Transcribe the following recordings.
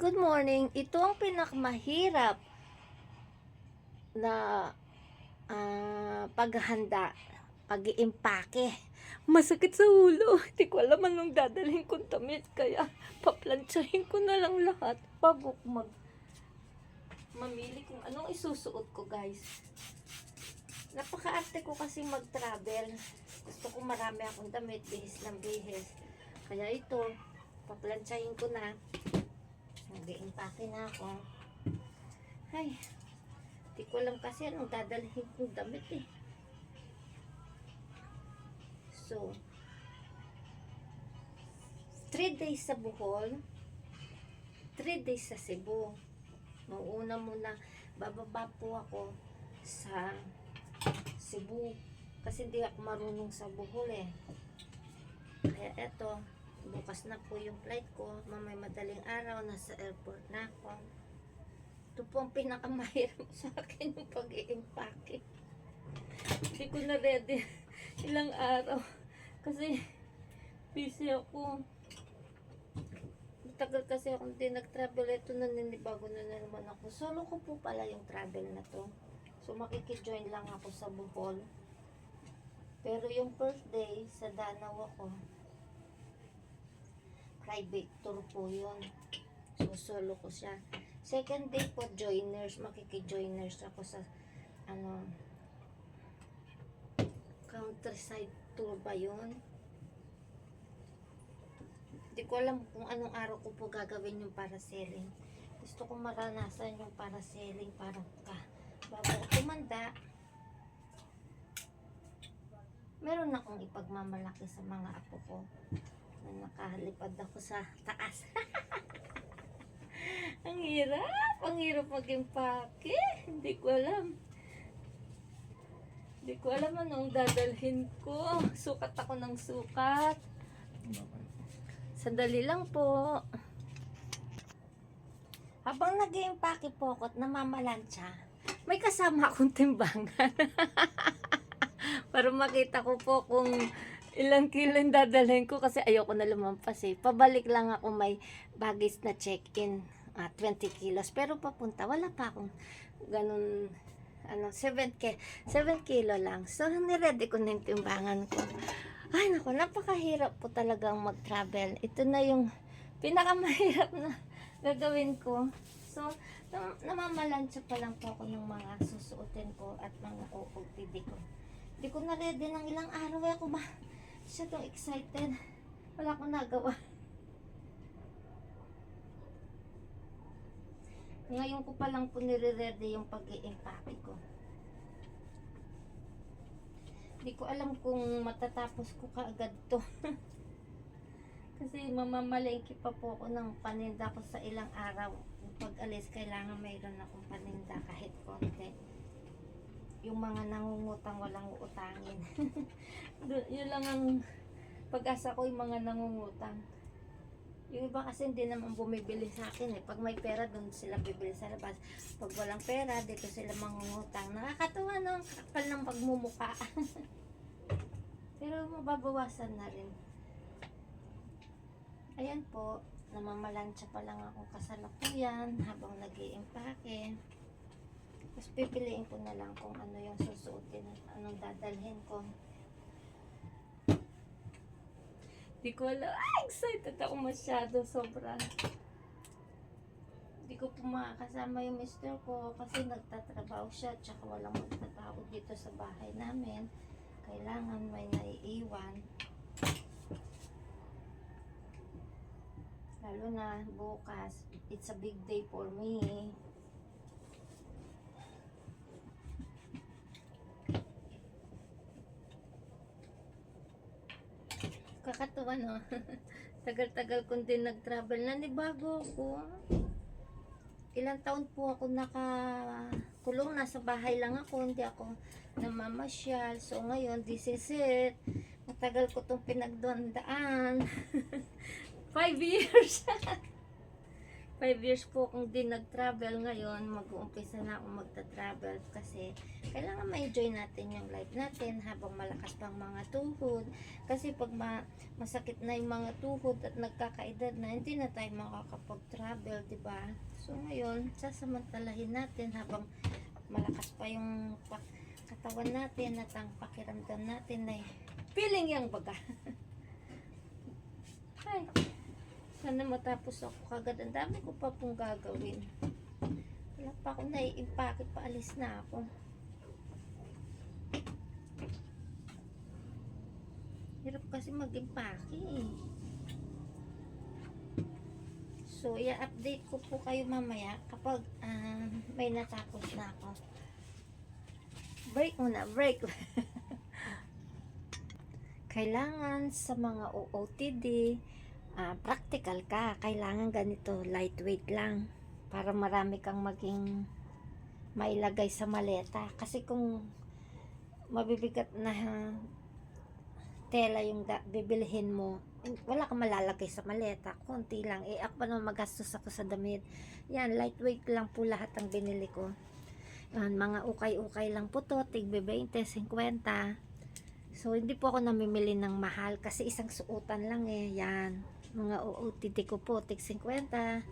good morning. Ito ang pinakamahirap na ah, paghahanda, pag-iimpake. Masakit sa ulo. Hindi ko alam anong dadalhin kong damit. Kaya paplansyahin ko na lang lahat bago mag mamili kung anong isusuot ko guys. Napakaarte ko kasi mag-travel. Gusto ko marami akong damit, bihis ng bihis. Kaya ito, paplansyahin ko na. Nag-iimpake na ako. Ay, di ko alam kasi anong dadalhin kong damit eh. So, 3 days sa Bohol, 3 days sa Cebu. Mauuna muna, bababa po ako sa Cebu. Kasi hindi ako marunong sa Bohol eh. Kaya eto, bukas na po yung flight ko. Mamay madaling araw, nasa airport na ako. Ito po ang pinakamahirap sa akin yung pag-i-impake. Hindi ko na ready ilang araw. Kasi busy ako. Matagal kasi ako hindi nag-travel. Ito na ninibago na, na naman ako. Solo ko po pala yung travel na to. So makikijoin lang ako sa Bohol. Pero yung first day, sa Danau ako. Private tour po yun. So solo ko siya. Second day po, joiners. Makikijoiners ako sa ano countryside tour ba yun? Hindi ko alam kung anong araw ko po gagawin yung parasailing. Gusto ko maranasan yung parasailing para ka. Bago tumanda, meron akong ipagmamalaki sa mga apo ko nakalipad ako sa taas. ang hirap! Ang hirap maging pake. Hindi ko alam. Hindi ko alam anong dadalhin ko. Sukat ako ng sukat. Sandali lang po. Habang nag iimpake po ako at namamalansya, may kasama akong timbangan. Para makita ko po kung ilang kilo yung dadalhin ko kasi ayoko na lumampas eh. Pabalik lang ako may baggage na check-in. ah, 20 kilos. Pero papunta, wala pa akong ganun ano, 7 ke 7 kilo lang. So, niready ko na yung timbangan ko. Ay, naku, napakahirap po talagang mag-travel. Ito na yung pinakamahirap na gagawin ko. So, nam namamalansya pa lang po ako ng mga susuotin ko at mga OOTD ko. Hindi ko na ready ng ilang araw. Ako ba? Masyadong excited. Wala akong nagawa. Ngayon ko pa lang po nire-ready yung pag iimpake ko. Hindi ko alam kung matatapos ko kaagad to. Kasi mamamalengke pa po ako ng paninda ko sa ilang araw. Pag alis, kailangan mayroon akong paninda kahit konti. Yung mga nangungutang walang utangin. Yun lang ang pag-asa ko yung mga nangungutang. Yung iba kasi hindi naman bumibili sa akin eh. Pag may pera, doon sila bibili sa labas. Pag walang pera, dito sila mangungutang. Nakakatuwa no? Kapal ng pagmumuka. Pero mababawasan na rin. Ayan po, namamalansya pa lang ako kasalukuyan habang nag Tapos pipiliin ko na lang kung ano yung susuotin at anong dadalhin ko. Di ko alam. Ah, excited ako masyado. Sobra. Di ko po makakasama yung mister ko kasi nagtatrabaho siya tsaka walang magtatrabaho dito sa bahay namin. Kailangan may naiiwan. Lalo na bukas. It's a big day for me. Kakatuwa no. Tagal-tagal kong din nag-travel na bago ako. Ilang taon po ako nakakulong nasa bahay lang ako, hindi ako namamasyal. So ngayon, this is it. Matagal ko itong pinagdandaan. Five years. Five years po kung di nag-travel ngayon, mag-uumpisa na ako magta-travel kasi kailangan ma-enjoy natin yung life natin habang malakas pang mga tuhod. Kasi pag ma- masakit na yung mga tuhod at nagkakaedad na, hindi na tayo makakapag-travel, di ba? So ngayon, sasamantalahin natin habang malakas pa yung katawan natin at ang pakiramdam natin ay feeling yung baga. Ay, sana matapos ako kagad. Ang dami ko pa pong gagawin. Wala pa ako naiimpake, paalis na ako. Hirap kasi mag-impake eh. So, i-update ko po kayo mamaya kapag ah, may natapos na ako. Break muna, break. Kailangan sa mga OOTD, ah, practical ka. Kailangan ganito, lightweight lang. Para marami kang maging mailagay sa maleta. Kasi kung mabibigat na tela yung da- bibilhin mo, wala kang malalagay sa maleta. Konti lang. Eh, ako pa naman magastos ako sa damit. Yan, lightweight lang po lahat ang binili ko. Yan, mga ukay-ukay lang po to. Tigbe 20, 50. So, hindi po ako namimili ng mahal kasi isang suotan lang eh. Yan. Mga OOTD ko po, tig 50.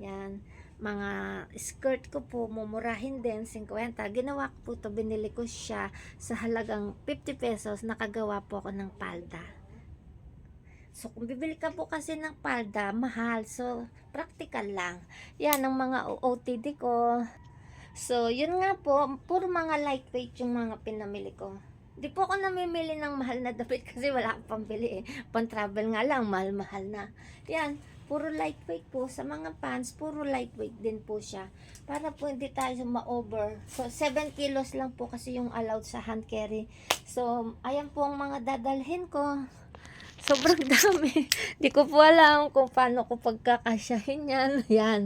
Yan. Mga skirt ko po, mumurahin din, 50. Ginawa ko po to, binili ko siya sa halagang 50 pesos. Nakagawa po ako ng palda. So, kung bibili ka po kasi ng palda, mahal. So, practical lang. Yan ang mga OOTD ko. So, yun nga po, puro mga lightweight yung mga pinamili ko. Di po ako namimili ng mahal na damit kasi wala akong pambili eh. Pang-travel nga lang, mahal-mahal na. Yan, puro lightweight po. Sa mga pants, puro lightweight din po siya. Para po hindi tayo ma-over. So, 7 kilos lang po kasi yung allowed sa hand carry. So, ayan po ang mga dadalhin ko. Sobrang dami. Di ko po alam kung paano ko pagkakasyahin yan. Yan.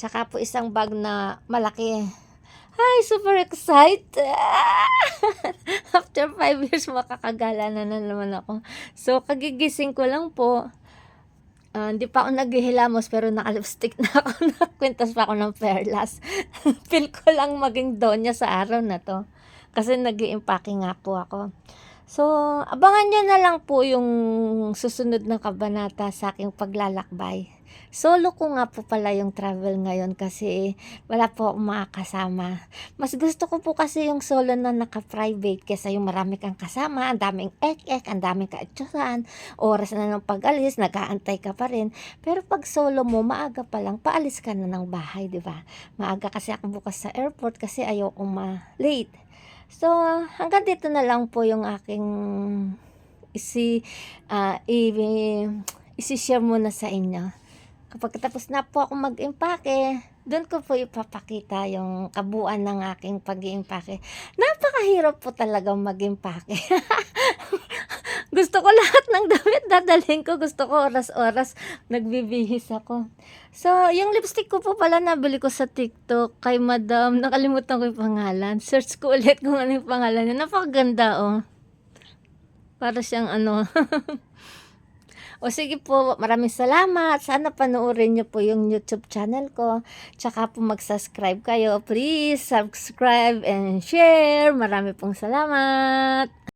Tsaka po isang bag na malaki. Hi, super excited! After 5 years, makakagala na, na naman ako. So, kagigising ko lang po. Ah, Hindi pa ako naghihilamos pero naka-lipstick na ako. Nakwintas pa ako ng perlas. Feel ko lang maging donya sa araw na to. Kasi nag impake nga po ako. So, abangan nyo na lang po yung susunod na kabanata sa aking paglalakbay. Solo ko nga po pala yung travel ngayon kasi wala po akong makakasama. Mas gusto ko po kasi yung solo na naka-private kesa yung marami kang kasama, ang daming ek-ek, ang daming kaitsusan, oras na ng pag-alis, nag-aantay ka pa rin. Pero pag solo mo, maaga pa lang, paalis ka na ng bahay, di ba? Maaga kasi ako bukas sa airport kasi ayoko ma-late. So, hanggang dito na lang po yung aking isi, ah, i, isi-share muna sa inyo. Kapag tapos na po ako mag-impake, doon ko po ipapakita yung kabuuan ng aking pag-iimpake. Napakahirap po talaga mag-impake. gusto ko lahat ng damit dadalhin ko. Gusto ko oras-oras nagbibihis ako. So, yung lipstick ko po pala nabili ko sa TikTok kay Madam. Nakalimutan ko yung pangalan. Search ko ulit kung ano yung pangalan niya. Napakaganda oh. Para siyang ano. O sige po, maraming salamat. Sana panoorin niyo po yung YouTube channel ko. Tsaka po mag-subscribe kayo. Please subscribe and share. Marami pong salamat.